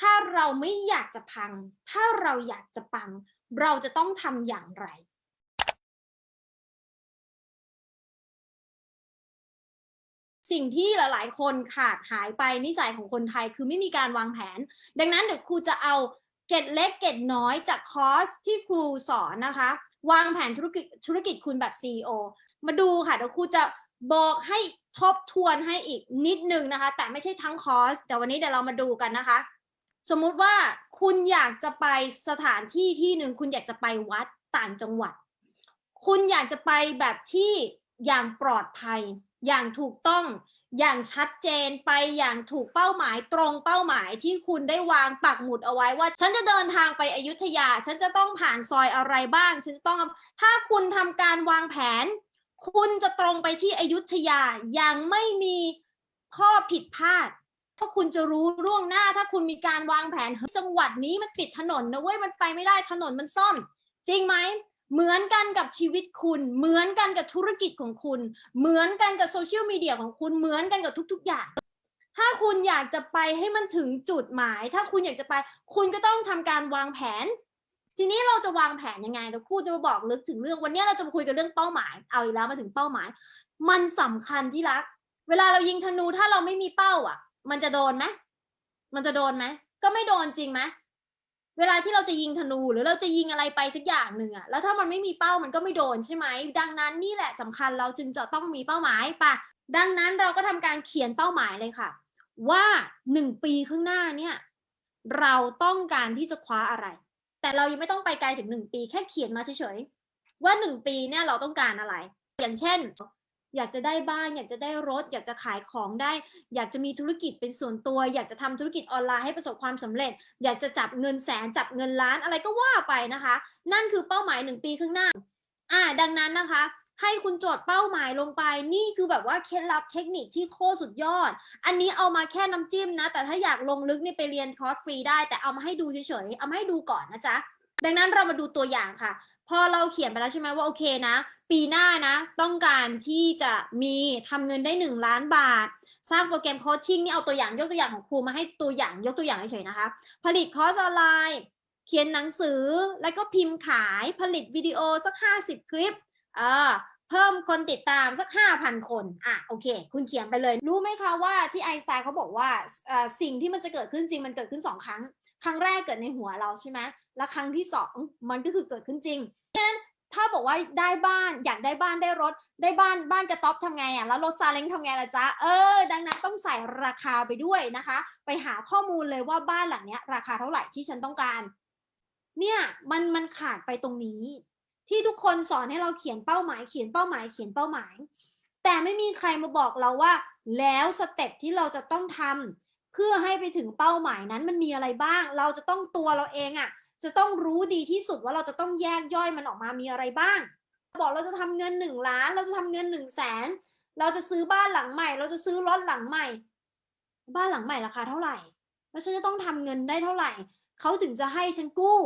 ถ้าเราไม่อยากจะพัง ถ้าเราอยากจะปัง เราจะต้องทำอย่างไรสิ่งที่หลาย ๆ คนขาดหายไปนิสัยของคนไทยคือไม่มีการวางแผน ดังนั้นเดี๋ยวครูจะเอาเกร็ดเล็กเกร็ดน้อยจากคอร์สที่ครูสอนนะคะ วางแผนธุรกิจธุรกิจคุณแบบ CEO มาดูค่ะเดี๋ยวครูจะบอกให้ทบทวนให้อีกนิดนึงนะคะ แต่ไม่ใช่ทั้งคอร์สแต่วันนี้เดี๋ยวเรามาดูกันนะคะ สมมุติว่าคุณอยากจะไปสถานที่ที่หนึ่งคุณอยากจะไปวัดต่างจังหวัด คุณอยากจะไปแบบที่อย่างปลอดภัย อย่างถูกต้องอย่างชัดเจนไปอย่างถูกเป้าหมายตรงเป้าหมายที่คุณได้วางปักหมุดเอาไว้ว่า ฉันจะเดินทางไปอยุธยา ฉันจะต้องผ่านซอยอะไรบ้าง ฉันจะต้องถ้าคุณทำการวางแผน คุณจะตรงไปที่อยุธยาอย่างไม่มีข้อผิดพลาด ถ้าคุณจะรู้ล่วงหน้า ถ้าคุณมีการวางแผนจังหวัดนี้มันปิดถนนนะเว้ยมันไปไม่ได้ถนนมันซ่อม จริงไหมเหมือนกันกับชีวิตคุณ เหมือนกันกับธุรกิจของคุณ เหมือนกันกับโซเชียลมีเดียของคุณเหมือนกันกับทุก ๆ อย่าง ถ้าคุณอยากจะไปให้มันถึงจุดหมาย ถ้าคุณอยากจะไป คุณก็ต้องทำการวางแผน ทีนี้เราจะวางแผนยังไงเดี๋ยวครูจะมาบอกลึกถึงเรื่องวันนี้เราจะมาคุยกันเรื่องเป้าหมาย เอาอีกแล้วมาถึงเป้าหมาย มันสำคัญที่รัก เวลาเรายิงธนูถ้าเราไม่มีเป้าอะ มันจะโดนไหมมันจะโดนไหมก็ไม่โดนจริงไหมเวลาที่เราจะยิงธนูหรือเราจะยิงอะไรไปสักอย่างหนึ่งอะแล้วถ้ามันไม่มีเป้ามันก็ไม่โดนใช่ไหมดังนั้นนี่แหละสำคัญเราจึงจะต้องมีเป้าหมายปะดังนั้นเราก็ทำการเขียนเป้าหมายเลยค่ะ ว่าหนึ่งปีข้างหน้าเนี่ยเราต้องการที่จะคว้าอะไร แต่เรายังไม่ต้องไปไกลถึงหนึ่งปี แค่เขียนมาเฉยๆว่าหนึ่งปีเนี่ยเราต้องการอะไร อย่างเช่น อยากจะได้บ้านอยากจะได้รถ อยากจะขายของได้ อยากจะมีธุรกิจเป็นส่วนตัว อยากจะทำธุรกิจออนไลน์ให้ประสบความสำเร็จ อยากจะจับเงินแสนจับเงินล้านอะไรก็ว่าไปนะคะ นั่นคือเป้าหมายหนึ่งปีข้างหน้าอ่าดังนั้นนะคะให้คุณโจทย์เป้าหมายลงไป นี่คือแบบว่าเคล็ดลับเทคนิคที่โคตรสุดยอด อันนี้เอามาแค่น้ำจิ้มนะ แต่ถ้าอยากลงลึกนี่ไปเรียนคอร์สฟรีได้ แต่เอามาให้ดูเฉยๆ เอามาให้ดูก่อนนะจ๊ะ ดังนั้นเรามาดูตัวอย่างค่ะ พอเราเขียนไปแล้วใช่ไหมว่าโอเคนะ ปีหน้านะ ต้องการที่จะมีทำเงินได้ 1 ล้านบาท สร้างโปรแกรมโคชชิ่งนี่เอาตัวอย่างยกตัวอย่างของครูมาให้ตัวอย่างยกตัวอย่างเฉยๆนะคะ ผลิตคอร์สออนไลน์เขียนหนังสือแล้วก็พิมพ์ขายผลิตวิดีโอสัก 50 คลิปเอ่าเพิ่มคนติดตามสัก 5,000 คนอะโอเค คุณเขียนไปเลย รู้ไหมคะว่าที่ไอน์สไตน์เขาบอกว่าสิ่งที่มันจะเกิดขึ้นจริงมันเกิดขึ้น 2 ครั้ง ครั้งแรกเกิดในหัวเราใช่ไหมแล้วครั้งที่2มันก็คือเกิดขึ้นจริงฉะนั้นถ้าบอกว่าได้บ้านอยากได้บ้านได้รถ ได้บ้านบ้านกระต๊อบทำไงอะแล้วรถซาเล้งทำไงล่ะจ๊ะเออ ดังนั้นต้องใส่ราคาไปด้วยนะคะ ไปหาข้อมูลเลยว่าบ้านหลังเนี้ย ราคาเท่าไหร่ที่ฉันต้องการ เนี่ยมันมันขาดไปตรงนี้ ที่ทุกคนสอนให้เราเขียนเป้าหมายเขียนเป้าหมายเขียนเป้าหมาย แต่ไม่มีใครมาบอกเราว่า แล้วสเต็ปที่เราจะต้องทำ เพื่อให้ไปถึงเป้าหมายนั้นมันมีอะไรบ้าง เราจะต้องตัวเราเองอะจะต้องรู้ดีที่สุดว่าเราจะต้องแยกย่อยมันออกมามีอะไรบ้าง บอกเราจะทำเงินหนึ่งล้าน เราจะทำเงินหนึ่งแสนเราจะซื้อบ้านหลังใหม่ เราจะซื้อรถหลังใหม่ บ้านหลังใหม่ราคาเท่าไหร่ แล้วฉันจะต้องทำเงินได้เท่าไหร่ เขาถึงจะให้ฉันกู้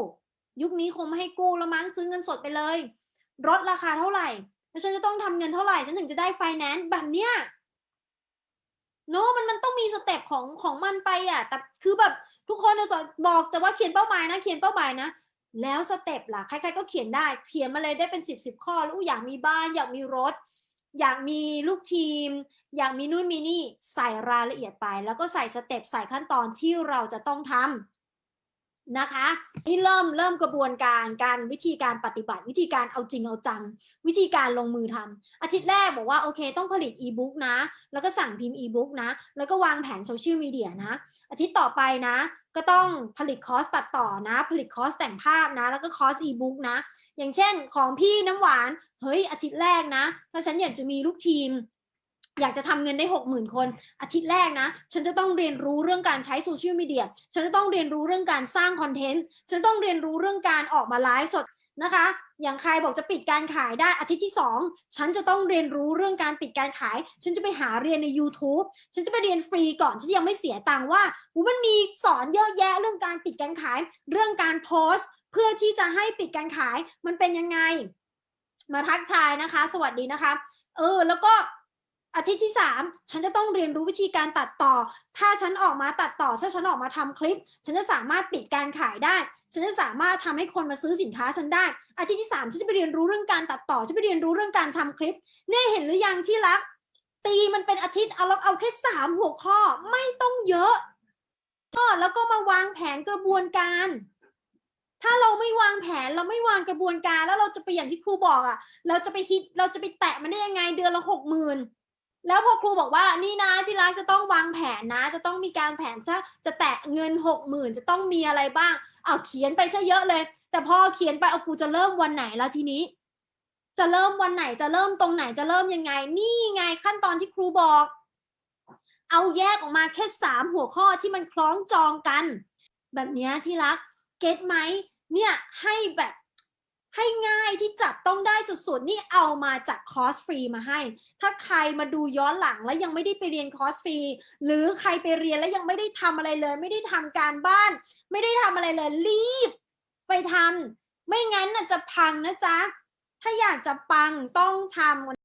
ยุคนี้คงไม่ให้กู้แล้วมั้งซื้อเงินสดไปเลย รถราคาเท่าไหร่ แล้วฉันจะต้องทำเงินเท่าไหร่ ฉันถึงจะได้ไฟแนนซ์แบบเนี้ย โน้มันมันต้องมีสเต็ปของของมันไปอะแต่คือแบบทุกคนจะสอนบอกแต่ว่าเขียนเป้าหมายนะ เขียนเป้าหมายนะ แล้วสเต็ปล่ะใครๆก็เขียนได้ เขียนมาเลยได้เป็นสิบสิบข้อแล้วอยากมีบ้าน อยากมีรถ อยากมีลูกทีม อยากมีนู่นมีนี่ใส่รายละเอียดไป แล้วก็ใส่สเต็ปใส่ขั้นตอนที่เราจะต้องทำ นะคะนี่เริ่มเริ่มกระบวนการการวิธีการปฏิบัติวิธีการเอาจริงเอาจัง วิธีการลงมือทำอาทิตย์แรกบอกว่าโอเค ต้องผลิตอีบุ๊กนะ แล้วก็สั่งพิมพ์อีบุ๊กนะ แล้วก็วางแผนโซเชียลมีเดียนะ อาทิตย์ต่อไปนะ ก็ต้องผลิตคอร์สตัดต่อนะ ผลิตคอร์สแต่งภาพนะ แล้วก็คอร์สอีบุ๊กนะ อย่างเช่นของพี่น้ำหวาน เฮ้ยอาทิตย์แรกนะ ถ้าฉันอยากจะมีลูกทีม อยากจะทำเงินได้หกหมื่นคน อาทิตย์แรกนะ ฉันจะต้องเรียนรู้เรื่องการใช้โซเชียลมีเดีย ฉันจะต้องเรียนรู้เรื่องการสร้างคอนเทนต์ ฉันต้องเรียนรู้เรื่องการออกมาไลฟ์สดนะคะ อย่างใครบอกจะปิดการขายได้อาทิตย์ที่ 2 ฉันจะต้องเรียนรู้เรื่องการปิดการขาย ฉันจะไปหาเรียนใน YouTube ฉันจะไปเรียนฟรีก่อนฉันจะยังไม่เสียตังค์ว่าอุ๊ยมันมีสอนเยอะแยะเรื่องการปิดการขาย เรื่องการโพสต์ เพื่อที่จะให้ปิดการขายมันเป็นยังไง มาทักทายนะคะ สวัสดีนะคะ เออ แล้วก็ อาทิตย์ที่สามฉันจะต้องเรียนรู้วิธีการตัดต่อ ถ้าฉันออกมาตัดต่อ ถ้าฉันออกมาทำคลิป ฉันจะสามารถปิดการขายได้ ฉันจะสามารถทำให้คนมาซื้อสินค้าฉันได้ อาทิตย์ที่สามฉันจะไปเรียนรู้เรื่องการตัดต่อฉันไปเรียนรู้เรื่องการทำคลิป เนี่ยเห็นหรือยังที่รัก ตีมันเป็นอาทิตย์เอาเราเอาแค่สามหัวข้อ ไม่ต้องเยอะก็แล้วก็มาวางแผนกระบวนการ ถ้าเราไม่วางแผนเราไม่วางกระบวนการแล้วเราจะไปอย่างที่ครูบอกอะ่ะ เราจะไปคิดเราจะไปแตะมันได้ยังไงเดือนละหกหมื่น แล้วพอครูบอกว่านี่นะที่รักจะต้องวางแผนนะ จะต้องมีการแผนจะจะแตะเงินหกหมื่นจะต้องมีอะไรบ้างเอาเขียนไปซะเยอะเลย แต่พอเขียนไปเอาครูจะเริ่มวันไหนแล้วทีนี้ จะเริ่มวันไหนจะเริ่มตรงไหนจะเริ่มยังไง นี่ไงขั้นตอนที่ครูบอก เอาแยกออกมาแค่สามหัวข้อที่มันคล้องจองกัน แบบเนี้ยที่รักเก็ตไหมเนี่ยให้แบบให้ง่าย ที่จับต้องได้สุดๆ นี่เอามาจากคอร์สฟรีมาให้ ถ้าใครมาดูย้อนหลังแล้วยังไม่ได้ไปเรียนคอร์สฟรี หรือใครไปเรียนแล้วยังไม่ได้ทำอะไรเลย ไม่ได้ทำการบ้าน ไม่ได้ทำอะไรเลย รีบไปทำไม่งั้นน่ะจะพังนะจ๊ะ ถ้าอยากจะปังต้องทำ